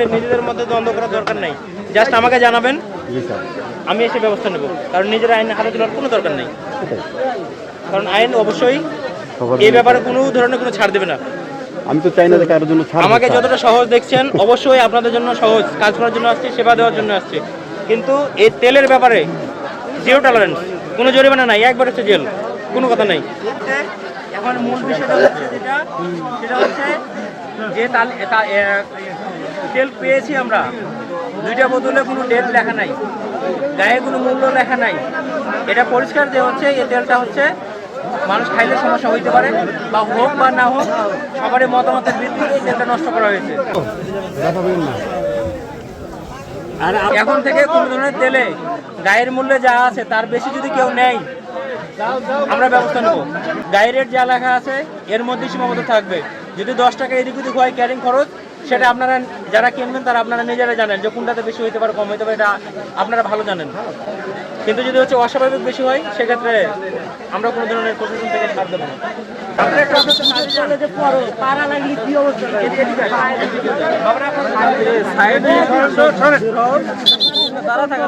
আসলে নিজেদের মধ্যে দ্বন্দ্ব করার দরকার নাই। জাস্ট আমাকে জানাবেন আমি এসে ব্যবস্থা নেব। কারণ নিজের আইন হাতে তোলার কোনো দরকার নেই। কারণ আইন অবশ্যই এই ব্যাপারে কোনো ধরনের কোনো ছাড় দেবে না। আমি তো চাই না যে কারোর জন্য আমাকে যতটা সহজ দেখছেন অবশ্যই আপনাদের জন্য সহজ। কাজ করার জন্য আসছে সেবা দেওয়ার জন্য আসছে। কিন্তু এই তেলের ব্যাপারে জিরো টলারেন্স কোনো জরিমানা নাই একবার হচ্ছে জেল কোনো কথা নাই। এখন মূল বিষয়টা হচ্ছে যেটা সেটা হচ্ছে যে তেল পেয়েছি আমরা। দুইটা বোতলে কোনো ডেট লেখা নাই। গায়ে কোনো মূল্য লেখা নাই। এটা পরিষ্কার যে হচ্ছে, এই তেলটা হচ্ছে, মানুষ খাইলে সমস্যা হইতে পারে, বা হোক বা না হোক, সবারই মতামতের ভিত্তিতে এই তেলটা নষ্ট করা হয়েছে। আর এখন থেকে কোনো ধরনের তেলে গায়ের মূল্যে যা আছে, তার বেশি যদি কেউ নেয়, আমরা ব্যবস্থা নেব। গায়ের যা লেখা আছে, এর মধ্যে সীমাবদ্ধ থাকবে। যদি দশ টাকা এদিক ওদিক হয়, ক্যারিং খরচ সেটা আপনারা যারা কিনবেন তারা আপনারা নিজেরা জানেন যে কোনটাতে বেশি হইতে পারে, কম হইতে পারে, এটা আপনারা ভালো জানেন। কিন্তু যদি হচ্ছে অস্বাভাবিক বেশি হয়, সেক্ষেত্রে আমরা কোনো ধরনের প্রশাসন থেকে ছাড় দেবো তারা থাকা